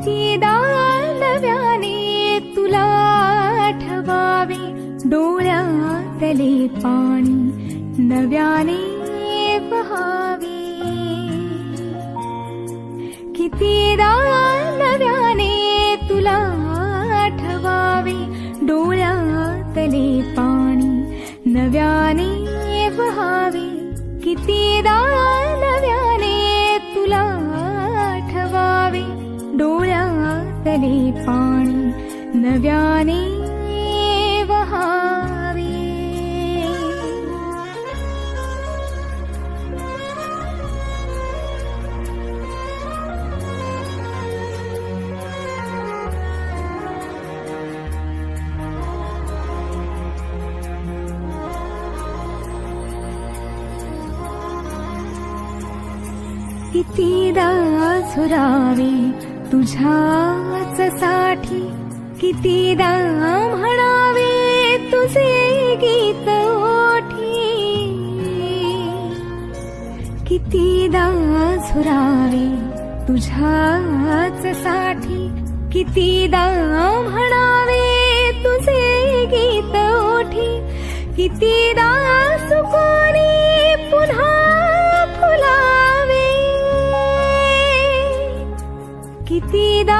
ती दानव्याने तुला आठवावे. डोळ्यातले पाणी नव्याने पहावे. किती दानव्याने तुला आठवावे. डोळ्यातले पाणी नव्याने पहावे. किती दान नव्याने वहावे। कितीदा झुरावे तुझ्याच साठी कितीदा म्हणावे तुझे गीत ओठी? कितीदा झुरावे तुझ्याच साठी? कितीदा म्हणावे तुझे गीत ओठी? कितीदा सुकोनी पुन्हा फुलावे? कितीदा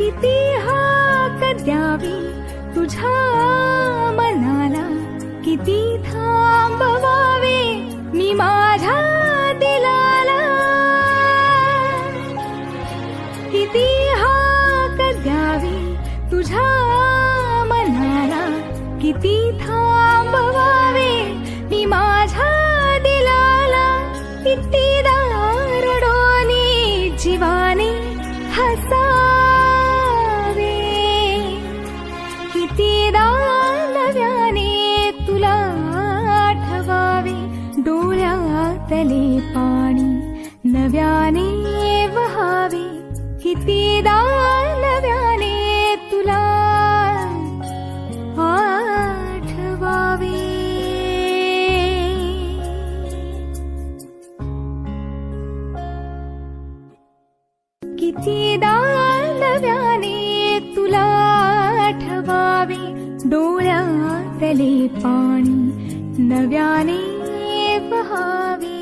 किती हाक द्यावी. तुझ्या मनाला किती थांबवावे. मी माझ्या दिलाला. किती हाक द्यावी. तुझ्या मनाला किती थांबवावे. मी माझ्या दिलाला किती दारडोनी. जीवाने हसा नव्याने वहावे किती नव्याने तुला आठवावे किती नव्याने तुला आठवावे डोळ्यातले पाणी नव्याने वहावे.